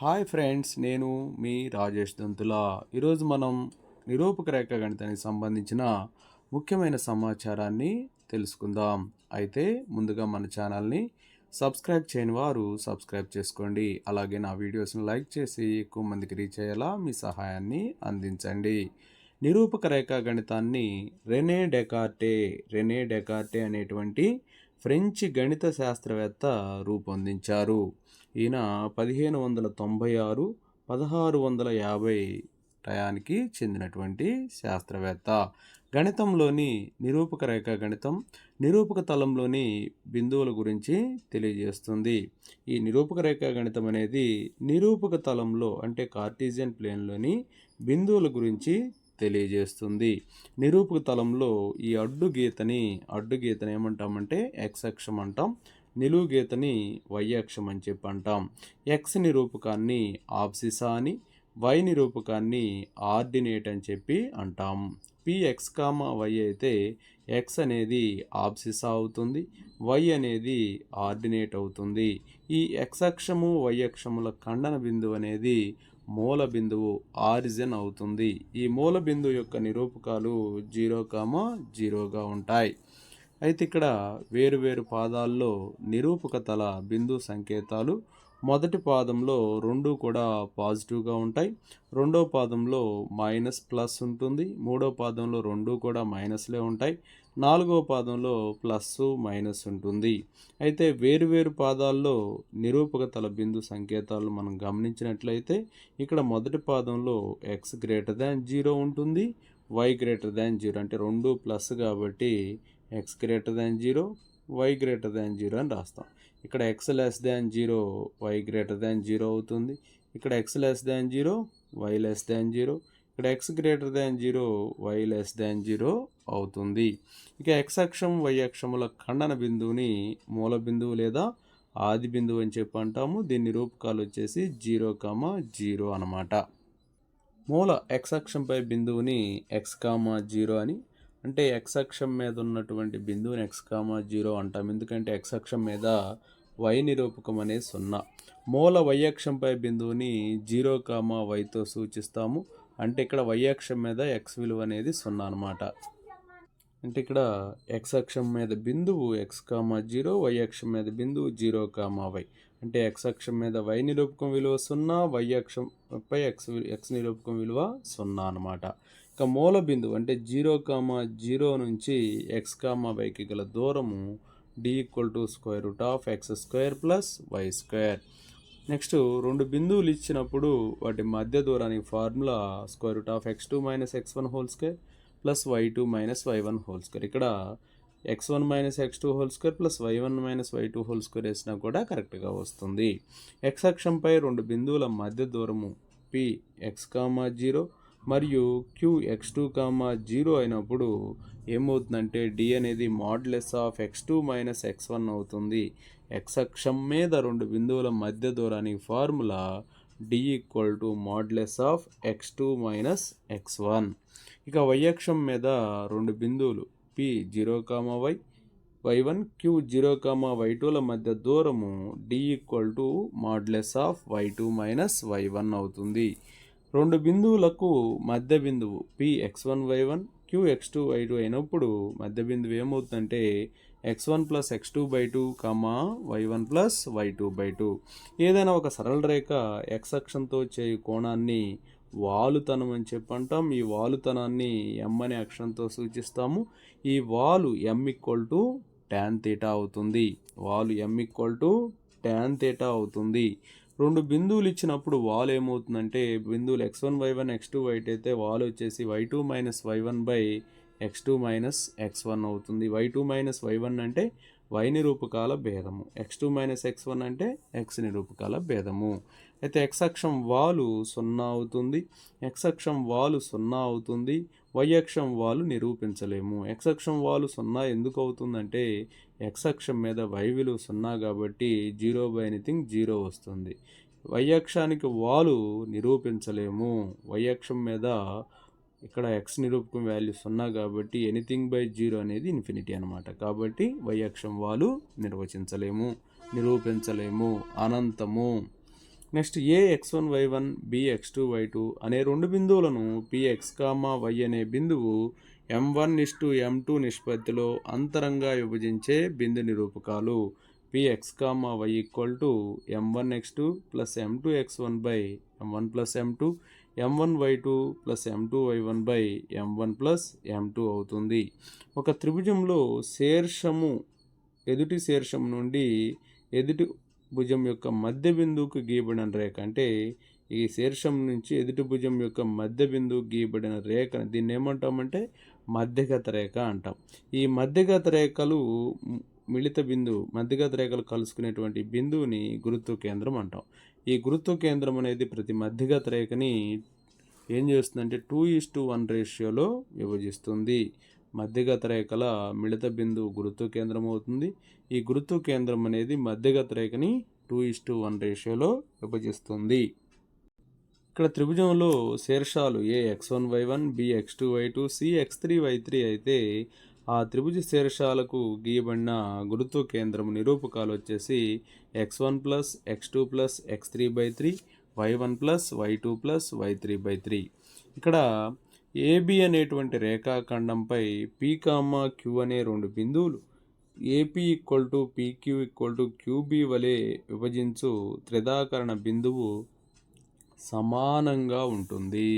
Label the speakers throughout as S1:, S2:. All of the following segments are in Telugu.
S1: హాయ్ ఫ్రెండ్స్ నేను మీ రాజేష్ దంతుల. ఈరోజు మనం నిరూపక రేఖ గణితానికి సంబంధించిన ముఖ్యమైన సమాచారాన్ని తెలుసుకుందాం. అయితే ముందుగా మన ఛానల్ని సబ్స్క్రైబ్ చేయని వారు సబ్స్క్రైబ్ చేసుకోండి. అలాగే నా వీడియోస్ని లైక్ చేసి ఎక్కువ మందికి రీచ్ అయ్యేలా మీ సహాయాన్ని అందించండి. నిరూపక రేఖ గణితాన్ని రెనే డెకార్టే రెనే డెకార్టే అనేటువంటి ఫ్రెంచ్ గణిత శాస్త్రవేత్త రూపొందించారు. ఈయన పదిహేను వందల తొంభై ఆరు పదహారు వందల యాభై టయానికి చెందినటువంటి శాస్త్రవేత్త. గణితంలోని నిరూపక రేఖ గణితం నిరూపక తలంలోని బిందువుల గురించి తెలియజేస్తుంది. ఈ నిరూపక రేఖ గణితం అనేది నిరూపక తలంలో అంటే కార్టీజియన్ ప్లేన్లోని బిందువుల గురించి తెలియజేస్తుంది. నిరూపక తలంలో ఈ అడ్డు గీతని అడ్డు గీతని ఏమంటామంటే ఎక్స్ అక్షం అంటాం. నిలువు గీతని వై అక్షం అని చెప్పి అంటాం ఎక్స్ నిరూపకాన్ని ఆప్సిసా అని వై నిరూపకాన్ని ఆర్డినేట్ అని చెప్పి అంటాం. పి ఎక్స్ వై అయితే ఎక్స్ అనేది ఆబ్సిసా అవుతుంది వై అనేది ఆర్డినేట్ అవుతుంది. ఈ ఎక్స్ అక్షము వై అక్షముల ఖండన బిందువు అనేది మూల బిందువు ఆరిజిన్ అవుతుంది. ఈ మూల బిందువు యొక్క నిరూపకాలు జీరో కామా జీరోగా ఉంటాయి. అయితే ఇక్కడ వేరు వేరు పాదాల్లో నిరూపక తల బిందు సంకేతాలు. మొదటి పాదంలో రెండు కూడా పాజిటివ్గా ఉంటాయి. రెండో పాదంలో మైనస్ ప్లస్ ఉంటుంది. మూడో పాదంలో రెండు కూడా మైనస్లే ఉంటాయి. నాలుగో పాదంలో ప్లస్ మైనస్ ఉంటుంది. అయితే వేరువేరు పాదాల్లో నిరూపక తల బిందు సంకేతాలు మనం గమనించినట్లయితే ఇక్కడ మొదటి పాదంలో ఎక్స్ గ్రేటర్ దాన్ జీరో ఉంటుంది. వై గ్రేటర్ దాన్ జీరో అంటే రెండు ప్లస్ కాబట్టి X greater than zero Y greater than zero అని రాస్తాం. ఇక్కడ X less than zero Y greater than zero అవుతుంది. ఇక్కడ X less than zero Y less than zero. ఇక్కడ X greater than zero Y less than zero అవుతుంది. ఇక ఎక్స్ అక్షం వై అక్షముల ఖండన బిందువుని మూల బిందువు లేదా ఆది బిందువు అని చెప్పి అంటాము. దీని రూపకాలు వచ్చేసి జీరో కామా జీరో అనమాట మూల ఎక్స్ అక్షంపై బిందువుని ఎక్స్ కామా జీరో అని అంటే ఎక్స్ అక్షం మీద ఉన్నటువంటి బిందువుని ఎక్స్ కామా జీరో అంటాం. ఎందుకంటే ఎక్స్ అక్షం మీద వై నిరూపకం అనే సున్నా. మూల వై అక్షంపై బిందువుని జీరో కామా వైతో సూచిస్తాము. అంటే ఇక్కడ వై అక్షం మీద ఎక్స్ విలువ అనేది సున్నా అనమాట అంటే ఇక్కడ ఎక్స్ అక్షం మీద బిందువు ఎక్స్ కామా జీరో వై అక్షం మీద బిందువు జీరో కామా వై అంటే ఎక్స్ అక్షం మీద వై నిరూపకం విలువ సున్నా వై అక్షం ఎక్స్ ఎక్స్ నిరూపకం విలువ సున్నా అనమాట ఇక మూల బిందువు అంటే జీరో కామా జీరో నుంచి ఎక్స్ కామా వైకి గల దూరము D equal to square root of X square plus Y square. Next రెండు బిందువులు ఇచ్చినప్పుడు వాటి మధ్య దూరానికి formula square root of X two minus X one whole square plus Y two minus Y one whole square. ఇక్కడ X one minus X two whole square plus Y one minus Y two whole square వేసినా కూడా కరెక్ట్గా వస్తుంది. ఎక్స్ అక్షంపై రెండు బిందువుల మధ్య దూరము పి ఎక్స్ కామా జీరో మరియు Q X two comma zero అయినప్పుడు ఏమవుతుందంటే డి అనేది modulus of X two minus X one అవుతుంది. ఎక్స్ అక్షం మీద రెండు బిందువుల మధ్య దూరానికి formula D equal to modulus of X two minus X one ఇక వై అక్షం మీద రెండు బిందువులు P zero comma Y Y one Q zero comma Y టూల మధ్య దూరము D equal to modulus of Y two minus Y one అవుతుంది. రెండు బిందువులకు మధ్య బిందువు P X one Y one Q X two Y two అయినప్పుడు మధ్య బిందువు ఏమవుతుందంటే X one plus X two by two comma Y one plus Y two by two ఏదైనా ఒక సరళ రేఖ ఎక్స్ అక్షంతో చేయు కోణాన్ని వాలుతనం అని చెప్పి అంటాం ఈ వాలుతనాన్ని ఎం అనే అక్షరంతో సూచిస్తాము. ఈ వాలు M equal to tan theta అవుతుంది. వాలు M equal to tan theta అవుతుంది. రెండు బిందువులు ఇచ్చినప్పుడు వాల్ ఏమవుతుందంటే బిందువులు X one Y one X two white అయితే వాల్ వచ్చేసి Y two minus Y one by X two minus X one అవుతుంది. Y two minus Y one అంటే వై నిరూపకాల భేదము. X two minus X one అంటే ఎక్స్ నిరూపకాల భేదము. అయితే ఎక్స్ అక్షం వాలు సున్నా అవుతుంది. ఎక్స్ అక్షం వాలు సున్నా అవుతుంది. అక్షం వాలు నిరూపించలేము. ఎక్స్ అక్షం వాలు సున్నా ఎందుకు అవుతుందంటే ఎక్స్ అక్షం మీద వై విలువ సున్నా కాబట్టి జీరో బై ఎనీథింగ్ జీరో వస్తుంది. వై అక్షానికి వాలు నిరూపించలేము. వై అక్షం మీద ఇక్కడ ఎక్స్ నిరూపకం వాల్యూ సున్నా కాబట్టి ఎనీథింగ్ బై జీరో అనేది ఇన్ఫినిటీ అనమాట కాబట్టి వై అక్షం వాలు నిర్వచించలేము నిరూపించలేము. అనంతము. Next A X one Y one B X two Y two అనే రెండు బిందువులను పి ఎక్స్ కామా వై అనే బిందువు ఎం వన్ నిష్టు ఎం టూ నిష్పత్తిలో అంతరంగా విభజించే బిందు నిరూపకాలు. P X comma Y equal to M one X two plus M two X one by M one plus M two M one Y two plus M two Y one by M one plus M two అవుతుంది. ఒక త్రిభుజంలో శీర్షము ఎదుటి శీర్షం నుండి ఎదుటి భుజం యొక్క మధ్య బిందువుకు గీయబడిన రేఖ. అంటే ఈ శీర్షం నుంచి ఎదుటి భుజం యొక్క మధ్య బిందువు గీయబడిన రేఖ దీన్ని ఏమంటామంటే మధ్యగత రేఖ అంటాం. ఈ మధ్యగత రేఖలు మిళిత బిందువు మధ్యగత రేఖలు కలుసుకునేటువంటి బిందువుని గురుత్వ కేంద్రం అంటాం. ఈ గురుత్వ కేంద్రం అనేది ప్రతి మధ్యగత రేఖని ఏం చేస్తుందంటే టూ ఈస్ టు వన్ రేషియోలో విభజిస్తుంది. మధ్యగత రేఖల మిళిత బిందువు గురుత్వ కేంద్రం అవుతుంది. ఈ గురుత్వ కేంద్రం అనేది మధ్యగత రేఖని టూ ఇస్ టు వన్ రేషియోలో విభజిస్తుంది. ఇక్కడ త్రిభుజంలో శీర్షాలు A X one Y one B X two Y two C X three Y three అయితే ఆ త్రిభుజ శీర్షాలకు గీయబడిన గురుత్వ కేంద్రం నిరూపకాలు వచ్చేసి X one plus X two plus X three by three Y one plus Y two plus Y three by three. ఇక్కడ ఏబి అనేటువంటి రేఖాఖండంపై పీ కామా క్యూ అనే రెండు బిందువులు AP equal to PQ equal to QB వలె విభజించు త్రిదాకరణ బిందువు సమానంగా ఉంటుంది.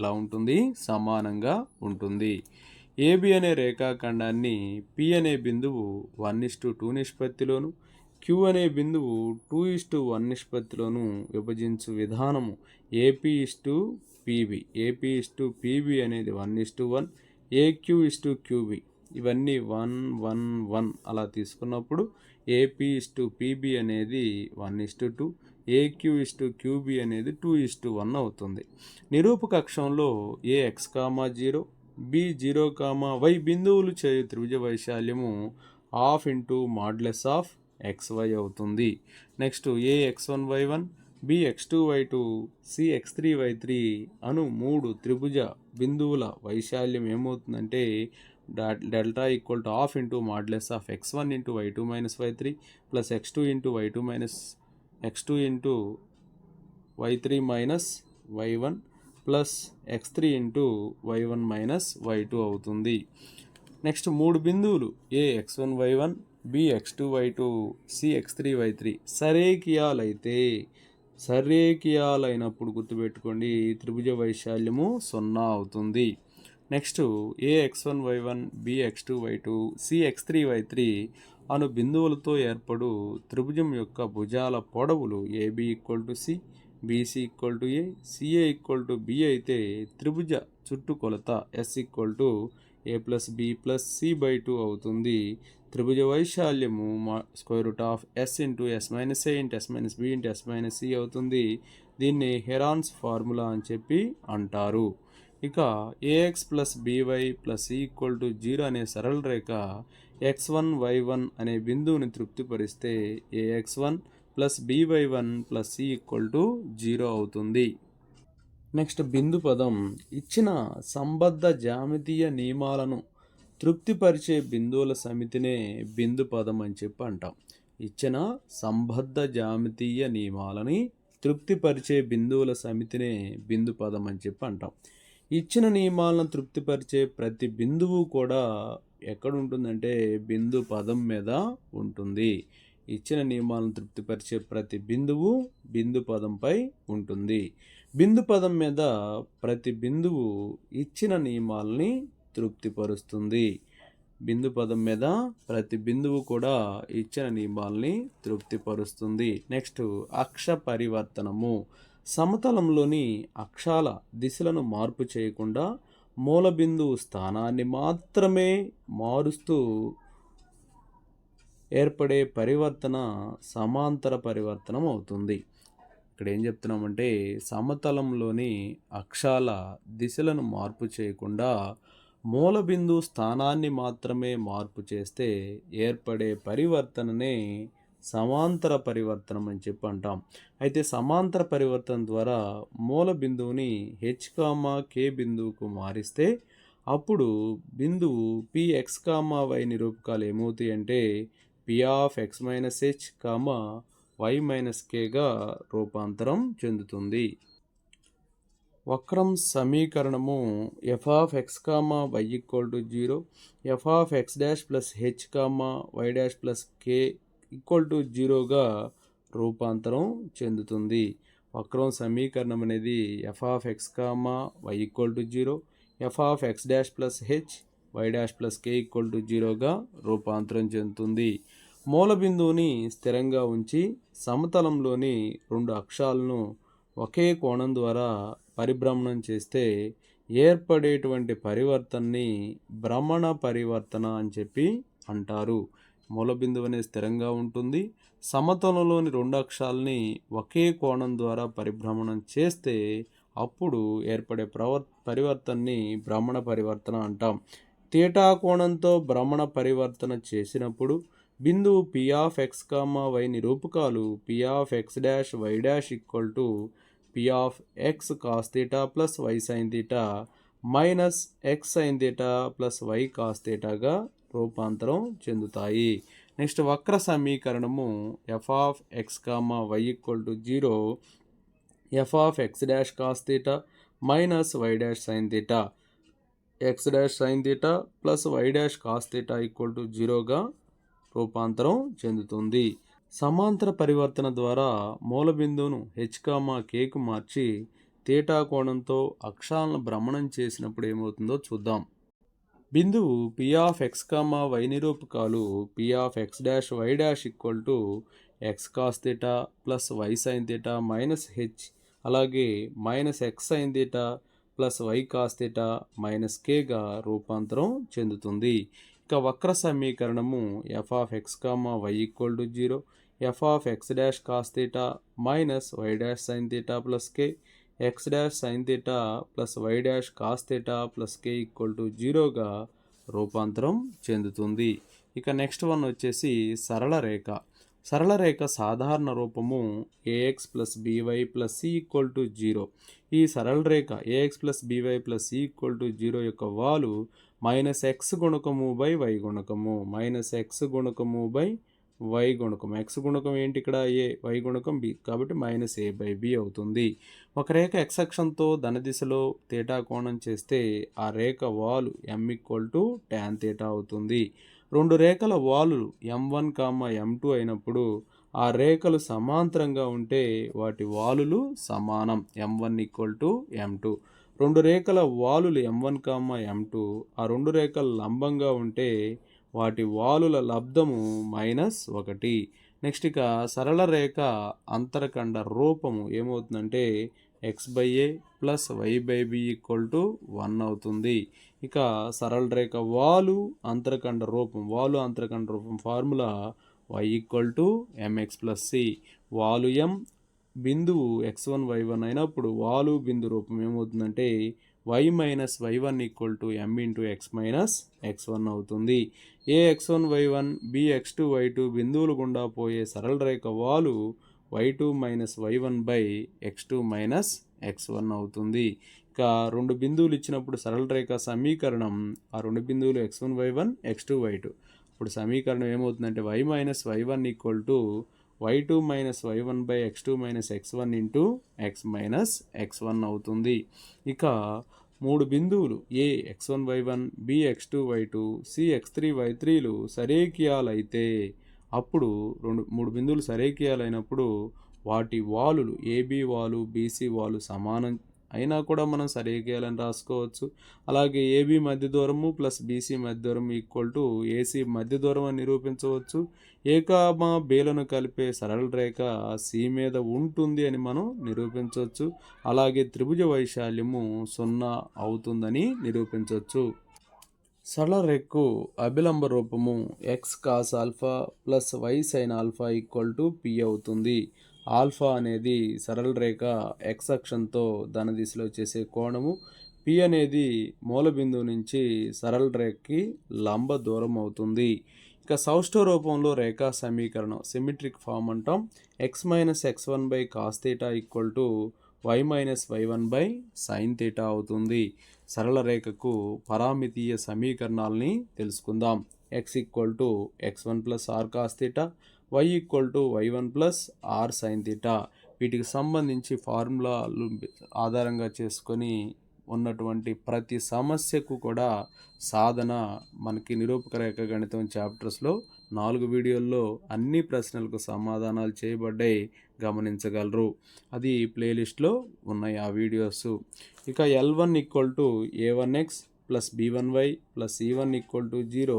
S1: ఎలా ఉంటుంది? సమానంగా ఉంటుంది. ఏబి అనే రేఖాఖండాన్ని పి అనే బిందువు వన్ ఇస్ టు టూ నిష్పత్తిలోను క్యూ అనే బిందువు టూ ఇస్ టు వన్ నిష్పత్తిలోను విభజించు విధానము AP is to PB AP is to PB అనేది one is to one AQ is to QB ఇవన్నీ వన్ వన్ వన్ అలా తీసుకున్నప్పుడు ఏపీ ఇస్ టు పీబీ అనేది one is to two AQ is to QB అనేది టూ ఇస్ టు వన్ అవుతుంది. నిరూపక అక్షంలో A X comma zero B zero comma Y బిందువులు చేయు త్రిభుజ వైశాల్యము half into modulus of X Y అవుతుంది. Next A X one Y one B X two Y two C X three Y three అను మూడు త్రిభుజ బిందువుల వైశాల్యం ఏమవుతుందంటే delta equal to half into modulus of X one into Y two minus Y three plus X two into Y two minus X two into Y three minus Y one plus X three into Y one minus y two అవుతుంది. నెక్స్ట్ మూడు బిందువులు a x one y one b x two y two c x three y three సరేకియాలైతే సరేకియాలైనప్పుడు గుర్తుపెట్టుకోండి త్రిభుజ వైశాల్యము సున్నా అవుతుంది. Next a x one y one b x two y two c x three y three అను బిందువులతో ఏర్పడు త్రిభుజం యొక్క భుజాల పొడవులు AB equal to c BC equal to a CA equal to b అయితే త్రిభుజ చుట్టుకొలత s equal to a plus b plus c by two అవుతుంది. త్రిభుజ వైశాల్యము మా square root of s into s minus a into s minus b into s minus c అవుతుంది. దీన్ని హెరాన్స్ ఫార్ములా అని చెప్పి అంటారు. ఇక a x plus b y plus equal to zero అనే సరళ రేఖ ఎక్స్ వన్ వై వన్ అనే బిందువుని తృప్తిపరిస్తే a x one plus b y one plus c equal to zero అవుతుంది. నెక్స్ట్ బిందు పదం ఇచ్చిన సంబద్ధ జామితీయ నియమాలను తృప్తిపరిచే బిందువుల సమితినే బిందు పదం అని చెప్పి అంటాం. ఇచ్చిన సంబద్ధ జామితీయ నియమాలని తృప్తిపరిచే బిందువుల సమితినే బిందు పదం అని చెప్పి అంటాం. ఇచ్చిన నియమాలను తృప్తిపరిచే ప్రతి బిందువు కూడా ఎక్కడ ఉంటుందంటే బిందు పదం మీద ఉంటుంది. ఇచ్చిన నియమాలను తృప్తిపరిచే ప్రతి బిందువు బిందు పదంపై ఉంటుంది. బిందు పదం మీద ప్రతి బిందువు ఇచ్చిన నియమాలని తృప్తిపరుస్తుంది. బిందు పదం మీద ప్రతి బిందువు కూడా ఇచ్చిన నియమాల్ని తృప్తిపరుస్తుంది. నెక్స్ట్ అక్ష పరివర్తనము. సమతలంలోని అక్షాల దిశలను మార్పు చేయకుండా మూల బిందువు స్థానాన్ని మాత్రమే మారుస్తూ ఏర్పడే పరివర్తన సమాంతర పరివర్తనం అవుతుంది. ఇక్కడ ఏం చెప్తున్నామంటే సమతలంలోని అక్షాల దిశలను మార్పు చేయకుండా మూలబిందు స్థానాన్ని మాత్రమే మార్పు చేస్తే ఏర్పడే పరివర్తననే సమాంతర పరివర్తనం అని చెప్పి అంటాం. అయితే సమాంతర పరివర్తన ద్వారా మూల బిందువుని హెచ్ కామా కే బిందువుకు మారిస్తే అప్పుడు బిందువు పి ఎక్స్ కామా వై నిరూపకాలు ఏమవుతాయి అంటే p of x minus h comma y minus కేగా రూపాంతరం చెందుతుంది. వక్రం సమీకరణము f of x comma y equal to zero f of x dash plus h comma y dash plus k equal to జీరోగా రూపాంతరం చెందుతుంది. వక్రం సమీకరణం అనేది f of x comma y equal to zero f of x dash plus h y dash plus k equal to జీరోగా రూపాంతరం చెందుతుంది. మూల బిందువుని స్థిరంగా ఉంచి సమతలంలోని రెండు అక్షాలను ఒకే కోణం ద్వారా పరిభ్రమణం చేస్తే ఏర్పడేటువంటి పరివర్తనని భ్రమణ పరివర్తన అని చెప్పి అంటారు. మూల బిందువు అనేది స్థిరంగా ఉంటుంది. సమతలంలోని రెండు అక్షాలని ఒకే కోణం ద్వారా పరిభ్రమణం చేస్తే అప్పుడు ఏర్పడే ప్రవర్ పరివర్తనని భ్రమణ పరివర్తన అంటాం. తీటా కోణంతో భ్రమణ పరివర్తన చేసినప్పుడు బిందువు p of x comma y నిరూపకాలు p of x dash y dash equal to p of x cos theta plus y sine theta minus x sine theta plus y cos థీటాగా రూపాంతరం చెందుతాయి. నెక్స్ట్ వక్ర సమీకరణము f of x comma y equal to zero f of x dash cos theta minus y dash sine theta x dash sine theta plus y dash cos theta equal to జీరోగా రూపాంతరం చెందుతుంది. సమాంతర పరివర్తన ద్వారా మూల బిందువును హెచ్ కామా కేకు మార్చి తీటా కోణంతో అక్షాలను భ్రమణం చేసినప్పుడు ఏమవుతుందో చూద్దాం. బిందువు p of x comma y నిరూపకాలు p of x dash y dash equal to x cos theta plus y sine theta minus h అలాగే minus x sine theta plus y cos theta minus కేగా రూపాంతరం చెందుతుంది. ఇక వక్ర సమీకరణము f of x comma y equal to zero f of x dash cos theta minus y dash sine theta plus k x dash sine theta plus y dash cos theta plus k equal to జీరోగా రూపాంతరం చెందుతుంది. ఇక నెక్స్ట్ వన్ వచ్చేసి సరళ రేఖ. సరళ రేఖ సాధారణ రూపము a x plus b y plus c equal to zero ఈ సరళ రేఖ a x plus b y plus c equal to zero యొక్క వాలు మైనస్ ఎక్స్ గుణకము బై వై గుణకము. మైనస్ ఎక్స్ గుణకము బై వై గుణకం. ఎక్స్ గుణకం ఏంటి ఇక్కడ? ఏ వై గుణకం బి కాబట్టి మైనస్ ఏ బై బి అవుతుంది. ఒక రేఖ ఎక్స్ అక్షంతో ధన దిశలో తేటా కోణం చేస్తే ఆ రేఖ వాలు m equal to tan theta అవుతుంది. రెండు రేఖల వాలు ఎం వన్ కామ ఎం టూ అయినప్పుడు ఆ రేఖలు సమాంతరంగా ఉంటే వాటి వాలులు సమానం. M one equal to m two రెండు రేఖల వాలులు ఎం వన్ కామ ఎం టూ ఆ రెండు రేఖలు లంబంగా ఉంటే వాటి వాలుల లబ్ధము మైనస్ ఒకటి. నెక్స్ట్ ఇక సరళ రేఖ అంతరఖండ రూపము ఏమవుతుందంటే x by a plus y by b equal to one అవుతుంది. ఇక సరళ రేఖ వాలు అంతరఖండ రూపం వాలు అంతరఖండ రూపం formula y equal to m x plus c వాలు ఎం బిందువు ఎక్స్ వన్ వై వన్ అయినప్పుడు వాలు బిందు రూపం ఏమవుతుందంటే y minus y one equal to m into x minus x one అవుతుంది. A x one y one b x two y two బిందువులు గుండా పోయే సరళ రేఖ వాలు y two minus y one by x two minus x one అవుతుంది. ఇక రెండు బిందువులు ఇచ్చినప్పుడు సరళ రేఖ సమీకరణం ఆ రెండు బిందువులు x one y one x two y two ఇప్పుడు సమీకరణం ఏమవుతుందంటే y minus y one equal to y two minus y one by x two minus x one into x minus x one అవుతుంది. ఇక మూడు బిందువులు a x one y one b x two y two c x three y త్రీలు సరేకియాలైతే అప్పుడు రెండు మూడు బిందువులు సరేకియాలైనప్పుడు వాటి వాలులు ఏబి వాలు బీసీ వాలు సమానం అయినా కూడా మనం సరిగేయాలని రాసుకోవచ్చు. అలాగే ఏబి మధ్య దూరము ప్లస్ బీసీ మధ్య దూరం ఈక్వల్ టు ఏసీ మధ్య దూరం అని నిరూపించవచ్చు. ఏకామా బేలను కలిపే సరళ రేఖ సి మీద ఉంటుంది అని మనం నిరూపించవచ్చు. అలాగే త్రిభుజ వైశాల్యము సున్నా అవుతుందని నిరూపించవచ్చు. సరళ రేఖకు అభిలంబ రూపము x cos alpha plus y sine alpha equal to p అవుతుంది. ఆల్ఫా అనేది సరళ రేఖ ఎక్స్ అక్షంతో ధన దిశలో చేసే కోణము. పి అనేది మూల బిందువు నుంచి సరళ రేఖకి లంబ దూరం అవుతుంది. ఇక సౌష్ఠ రూపంలో రేఖా సమీకరణం సిమెట్రిక్ ఫామ్ అంటాం. X minus x one by cos theta equal to y minus y one by sine theta అవుతుంది. సరళ రేఖకు పరామితీయ సమీకరణాలని తెలుసుకుందాం. X equal to x one plus r cos theta y equal to y one plus r sine theta వీటికి సంబంధించి ఫార్ములాలు ఆధారంగా చేసుకొని ఉన్నటువంటి ప్రతి సమస్యకు కూడా సాధన మనకి నిరూపక రేఖ గణితం చాప్టర్స్లో నాలుగు వీడియోల్లో అన్ని ప్రశ్నలకు సమాధానాలు చేయబడ్డాయి. గమనించగలరు. అది ప్లేలిస్ట్లో ఉన్నాయి ఆ వీడియోస్ ఇక l one equal to a one x plus b one y plus e one equal to zero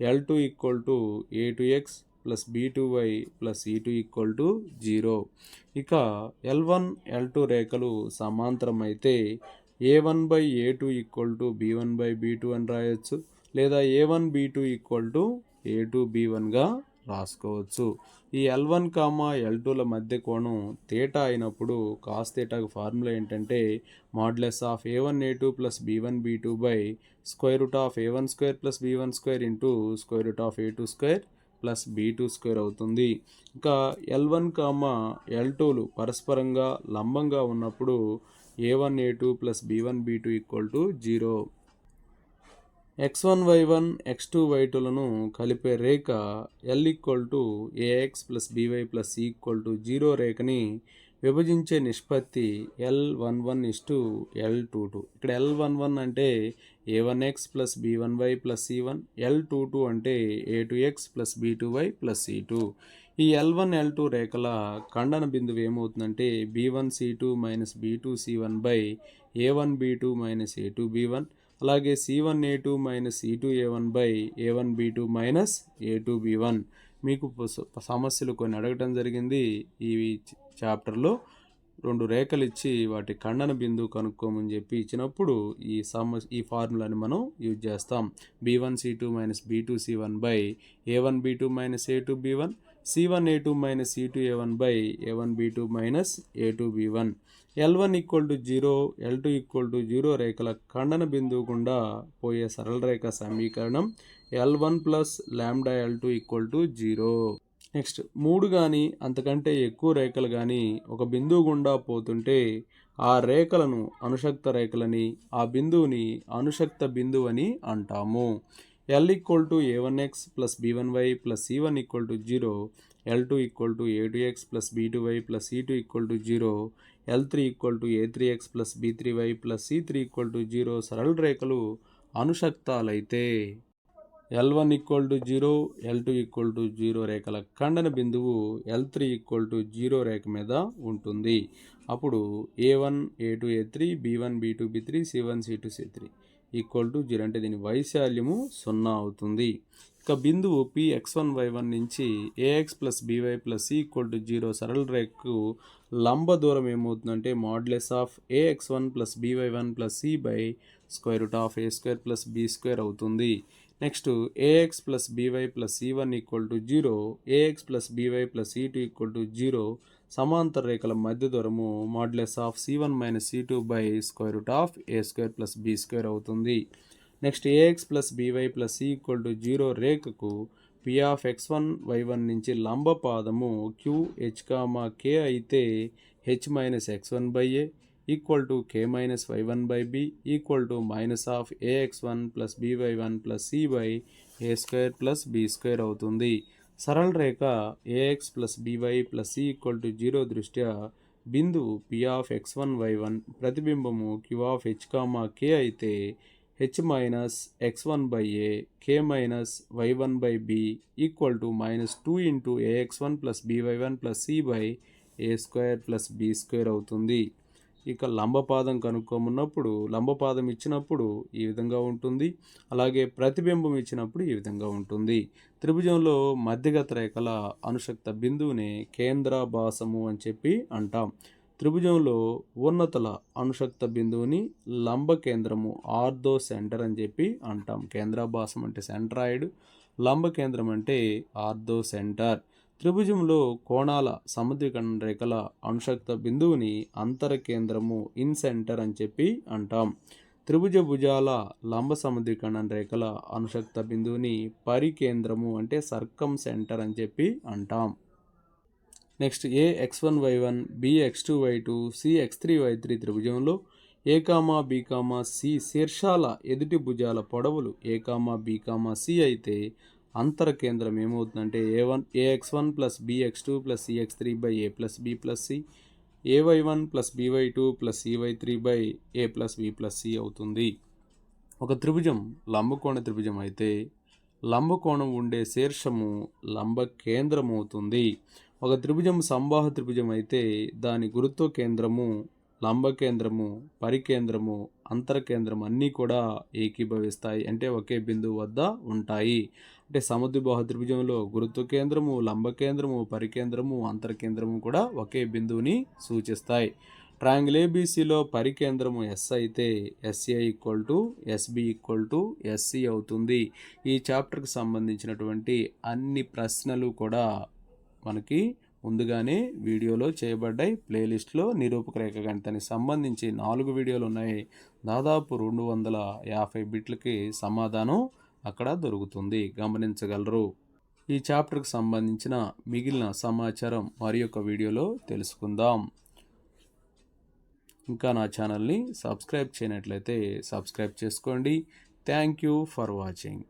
S1: l two equal to a two x plus b two y plus e two equal to zero. ఇక ఎల్ వన్ ఎల్ టూ రేఖలు సమాంతరం అయితే a one by a two equal to b one by b two అని రాయొచ్చు. లేదా a one b two equal to a two b వన్గా రాసుకోవచ్చు. ఈ ఎల్ వన్ కామా ఎల్ టూల మధ్య కోణం తేటా అయినప్పుడు కాస్ తేటాకు ఫార్ములా ఏంటంటే modulus of a one a two plus b one b two by square root of a one square plus b one square into square root of a two square plus b two square అవుతుంది. ఇంకా ఎల్ వన్ కామా ఎల్ టూలు పరస్పరంగా లంబంగా ఉన్నప్పుడు a one a two plus b one b two equal to zero. X one y one x two y టూలను కలిపే రేఖ l equal to a x plus b y plus equal to zero రేఖని విభజించే నిష్పత్తి l one one is to l two two. ఇక్కడ ఎల్ వన్ వన్ అంటే a one x plus b one y plus c one l two two అంటే a two x plus b two y plus c two. ఈ ఎల్ వన్ ఎల్ టూ రేఖల ఖండన బిందువు ఏమవుతుందంటే b one c two minus b two c one by a one b two minus a two b one అలాగే c one a two minus c two a one by a one b two minus a two b one. మీకు సమస్యలు కొన్ని అడగటం జరిగింది. ఈ చాప్టర్లో రెండు రేఖలు ఇచ్చి వాటి ఖండన బిందువు కనుక్కోమని చెప్పి ఇచ్చినప్పుడు ఈ సమ ఈ ఫార్ములాని మనం యూజ్ చేస్తాం. B one c two minus b two c one by a one b two minus a two b one c one a two minus c two a one by a one b two minus a two b one. L one equal to zero l two equal to zero రేఖల ఖండన బిందువు గుండా పోయే సరళ రేఖ సమీకరణం l one plus lambda l two equal to zero next మూడు కానీ అంతకంటే ఎక్కువ రేఖలు కానీ ఒక బిందువు గుండా పోతుంటే ఆ రేఖలను అనుశక్త రేఖలని ఆ బిందువుని అనుశక్త బిందువు అని అంటాము. L equal to a one x plus b one y plus c one equal to zero l two equal to a two x plus b two y plus c two equal to zero l three equal to a three x plus b three y plus c three equal to zero సరళ రేఖలు అనుశక్తాలైతే. L one equal to zero l two equal to zero రేఖల ఖండన బిందువు l three equal to zero రేఖ మీద ఉంటుంది. అప్పుడు a one a two a three b one b two b three c one c two c three equal to zero అంటే దీని వైశాల్యము సున్నా అవుతుంది. ఇక బిందువు p x one y one నుంచి a x plus b y plus c equal to zero సరళ రేఖకు లంబ దూరం ఏమవుతుందంటే modulus of a x one plus b y one plus c by square root of a square plus b square అవుతుంది. Next a x plus b y plus c one equal to zero a x plus b y plus c two equal to zero సమాంతర రేఖల మధ్య దూరము modulus of c one minus c two by square root of a square plus b square అవుతుంది. Next a x plus b y plus c equal to zero రేఖకు p of x one y one నుంచి లంబ పాదము క్యూ హెచ్ కామా కే అయితే h minus x one by a equal to k minus y one by b equal to minus of a x one plus b y one plus c by a square plus b square అవుతుంది. సరళ రేఖ a x plus b y plus c equal to zero దృష్ట్యా బిందువు p of x one y one ప్రతిబింబము q of h comma k అయితే h minus x one by a k minus y one by b equal to minus two into a x one plus b y one plus c by a square plus b square అవుతుంది. ఇక లంబపాదం కనుక్కోమన్నప్పుడు లంబపాదం ఇచ్చినప్పుడు ఈ విధంగా ఉంటుంది. అలాగే ప్రతిబింబం ఇచ్చినప్పుడు ఈ విధంగా ఉంటుంది. త్రిభుజంలో మధ్యగత రేఖల అనుశక్త బిందువుని కేంద్రాభాసము అని చెప్పి అంటాం. త్రిభుజంలో ఉన్నతల అనుశక్త బిందువుని లంబ కేంద్రము ఆర్థో సెంటర్ అని చెప్పి అంటాం. కేంద్రాభాసం అంటే సెంట్రాయిడ్ లంబ కేంద్రం అంటే ఆర్థో సెంటర్. త్రిభుజంలో కోణాల సముద్రీకరణ రేఖల అనుషక్త బిందువుని అంతర కేంద్రము ఇన్ సెంటర్ అని చెప్పి అంటాం. త్రిభుజ భుజాల లంబ సముద్రీకరణ రేఖల అనుషక్త బిందువుని పరికేంద్రము అంటే సర్కం సెంటర్ అని చెప్పి అంటాం. Next a x one y one b x two y two c x three y three త్రిభుజంలో a comma b comma c శీర్షాల ఎదుటి భుజాల పొడవులు a comma b comma c అయితే అంతర కేంద్రం ఏమవుతుందంటే a one a x one plus b x two plus c x three by a plus b plus c a y one plus b y two plus c y three by a plus b plus c అవుతుంది. ఒక త్రిభుజం లంబకోణ త్రిభుజం అయితే లంబకోణం ఉండే శీర్షము లంబ కేంద్రం అవుతుంది ఒక త్రిభుజం సంవాహ త్రిభుజం అయితే దాని గురుత్వ కేంద్రము లంబ కేంద్రము పరికేంద్రము అంతర కేంద్రం అన్నీ కూడా ఏకీభవిస్తాయి. అంటే ఒకే బిందువు వద్ద ఉంటాయి. అంటే సముద్ర బహుద్రిభుజంలో గురుత్వ కేంద్రము లంబ కేంద్రము పరికేంద్రము అంతర కేంద్రము కూడా ఒకే బిందువుని సూచిస్తాయి. ట్రయాంగిల్ ఏబీసీలో పరికేంద్రము ఎస్ అయితే s a equal to s b equal to s c అవుతుంది. ఈ చాప్టర్కి సంబంధించినటువంటి అన్ని ప్రశ్నలు కూడా మనకి ముందుగానే వీడియోలో చేయబడ్డాయి. ప్లేలిస్ట్లో నిరూపక రేఖ గణితానికి సంబంధించి నాలుగు వీడియోలు ఉన్నాయి. దాదాపు రెండు వందల యాభై బిట్లకి సమాధానం అక్కడ దొరుకుతుంది. గమనించగలరు. ఈ చాప్టర్కి సంబంధించిన మిగిలిన సమాచారం మరి యొక్క వీడియోలో తెలుసుకుందాం. ఇంకా నా ఛానల్ని సబ్స్క్రైబ్ చేయనట్లయితే సబ్స్క్రైబ్ చేసుకోండి. Thank you for watching.